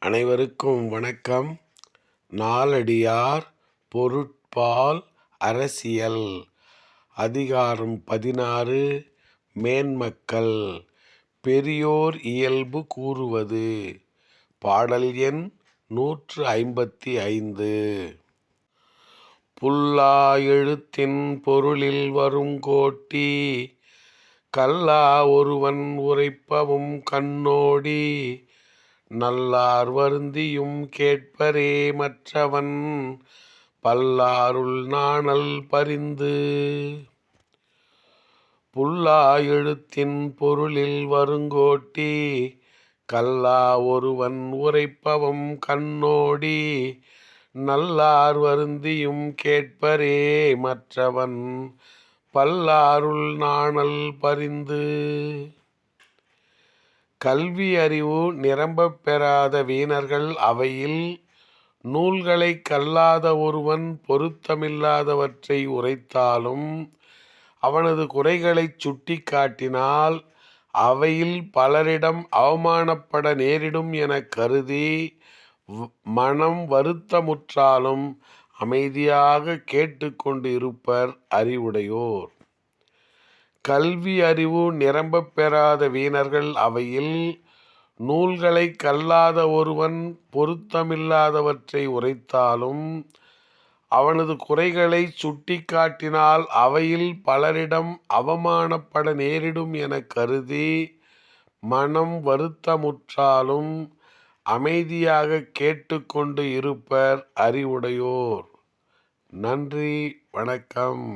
அனைவருக்கும் வணக்கம். நாலடியார் பொருட்பால் அரசியல். அதிகாரம் பதினாறு மேன்மக்கள். பெரியோர் இயல்பு கூறுவது. பாடல் எண் நூற்று ஐம்பத்தி ஐந்து. புல்லா எழுத்தின் பொருளில் வரும் கோட்டி. கல்லா ஒருவன் உரைப்பவும் கண்ணோடி. நல்லார் வருந்தியும் கேட்பரே மற்றவன் பல்லாருள் நாணல் பரிந்து. புல்லா எழுத்தின் பொருளில் வருங்கோட்டி கல்லா ஒருவன் உரைப்பவம் கண்ணோடி. நல்லார் வருந்தியும் கேட்பரே மற்றவன் பல்லாருள் நாணல் பரிந்து. கல்வி அறிவு நிரம்பப் பெறாத வீணர்கள் அவையில் நூல்களைக் கல்லாத ஒருவன் பொருத்தமில்லாதவற்றை உரைத்தாலும் அவனது குறைகளைச் சுட்டி காட்டினால் அவையில் பலரிடம் அவமானப்பட நேரிடும் என கருதி மனம் வருத்தமுற்றாலும் அமைதியாக கேட்டுக்கொண்டு இருப்பர் அறிவுடையோர். கல்வி அறிவு நிரம்பப் பெறாத வீணர்கள் அவையில் நூல்களை கல்லாத ஒருவன் பொருத்தமில்லாதவற்றை உரைத்தாலும் அவனது குறைகளைச் சுட்டி காட்டினால் அவையில் பலரிடம் அவமானப்பட நேரிடும் என கருதி மனம் வருத்தமுற்றாலும் அமைதியாக கேட்டுக்கொண்டு இருப்பர் அறிவுடையோர். நன்றி வணக்கம்.